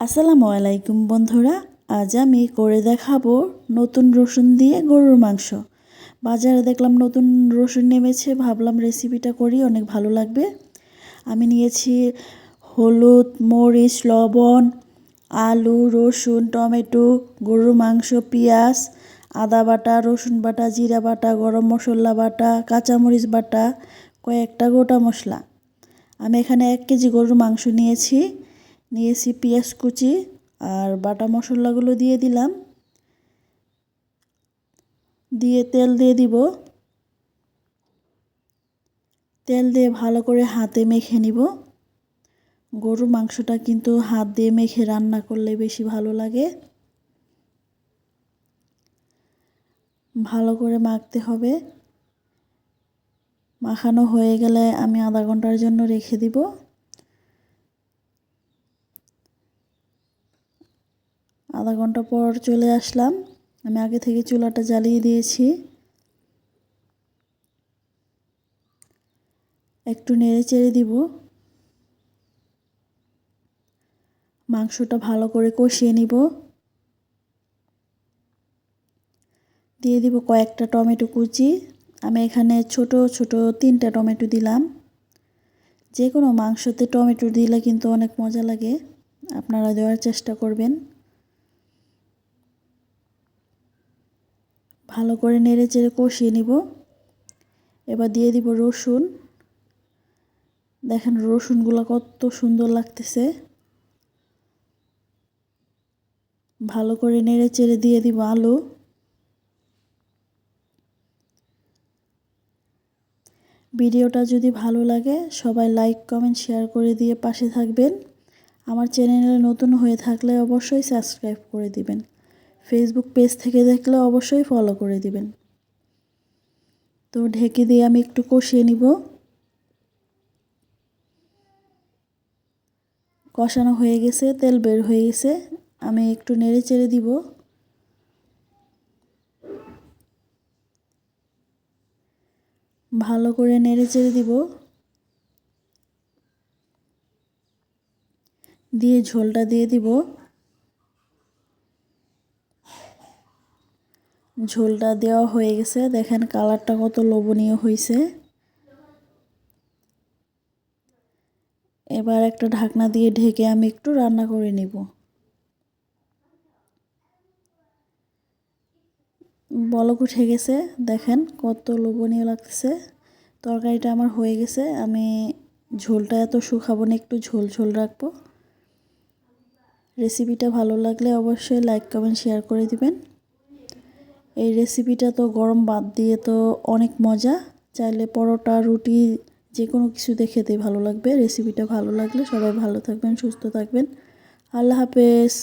আসসালামু আলাইকুম বন্ধুরা, আজ আমি করে দেখাবো নতুন রসুন দিয়ে গরুর মাংস। বাজারে দেখলাম নতুন রসুন নেমেছে, ভাবলাম রেসিপিটা করি, অনেক ভালো লাগবে। আমি নিয়েছি হলুদ, মরিচ, লবণ, আলু, রসুন, টমেটো, গরুর মাংস, পেঁয়াজ, আদা বাটা, রসুন বাটা, জিরা বাটা, গরম মশলা বাটা, কাঁচামরিচ বাটা, কয়েকটা গোটা মশলা। আমি এখানে এক কেজি গরুর মাংস নিয়েছি। নিয়েছি পেঁয়াজ কুচি আর বাটা মশলাগুলো দিয়ে দিলাম। দিয়ে তেল দিয়ে দিব। তেল দিয়ে ভালো করে হাতে মেখে নিব। গরুর মাংসটা কিন্তু হাত দিয়ে মেখে রান্না করলে বেশি ভালো লাগে। ভালো করে মাখতে হবে। মাখানো হয়ে গেলে আমি আধা ঘণ্টার জন্য রেখে দিব। আধা ঘণ্টা পর চলে আসলাম। আমি আগে থেকে চুলাটা জ্বালিয়ে দিয়েছি। একটু নেড়ে চেড়ে দিব। মাংসটা ভালো করে কষিয়ে নিব। দিয়ে দিব কয়েকটা টমেটো কুচি। আমি এখানে ছোট ছোট তিনটা টমেটো দিলাম। যে কোনো মাংসতে টমেটো দিলে কিন্তু অনেক মজা লাগে। আপনারা দেওয়ার চেষ্টা করবেন। ভালো করে নেড়ে চেড়ে কষিয়ে নিব। এবার দিয়ে দিব রসুন। দেখেন রসুনগুলো কত সুন্দর লাগতেছে। ভালো করে নেড়ে চেড়ে দিয়ে দিব আলু। ভিডিওটা যদি ভালো লাগে, সবাই লাইক, কমেন্ট, শেয়ার করে দিয়ে পাশে থাকবেন। আমার চ্যানেলে নতুন হয়ে থাকলে অবশ্যই সাবস্ক্রাইব করে দিবেন। ফেসবুক পেজ থেকে দেখলে অবশ্যই ফলো করে দিবেন। তো ঢেকে দিয়ে আমি একটু কষিয়ে নিব। কষানো হয়ে গেছে, তেল বের হয়ে গেছে। আমি একটু নেড়ে চেড়ে দিব। ভালো করে নেড়ে চেড়ে দিব। দিয়ে ঝোলটা দিয়ে দিব। ঝোলটা দেওয়া হয়ে গেছে। দেখেন কালারটা কত লোভনীয় হয়েছে এবার একটা ঢাকনা দিয়ে ঢেকে আমি একটু রান্না করে নিব। বলক উঠে গেছে। দেখেন কত লোভনীয় লাগতেছে। তরকারিটা আমার হয়ে গেছে। আমি ঝোলটা এত শুকাবো না, একটু ঝোল ঝোল রাখব। রেসিপিটা ভালো লাগলে অবশ্যই লাইক, কমেন্ট, শেয়ার করে দিবেন। এই রেসিপিটা তো গরম বাদ দিয়ে তো অনেক মজা। চাইলে পরোটা, রুটি যে কোনো কিছুতে খেতে ভালো লাগবে। রেসিপিটা ভালো লাগলে সবাই ভালো থাকবেন, সুস্থ থাকবেন। আল্লাহ হাফেজ।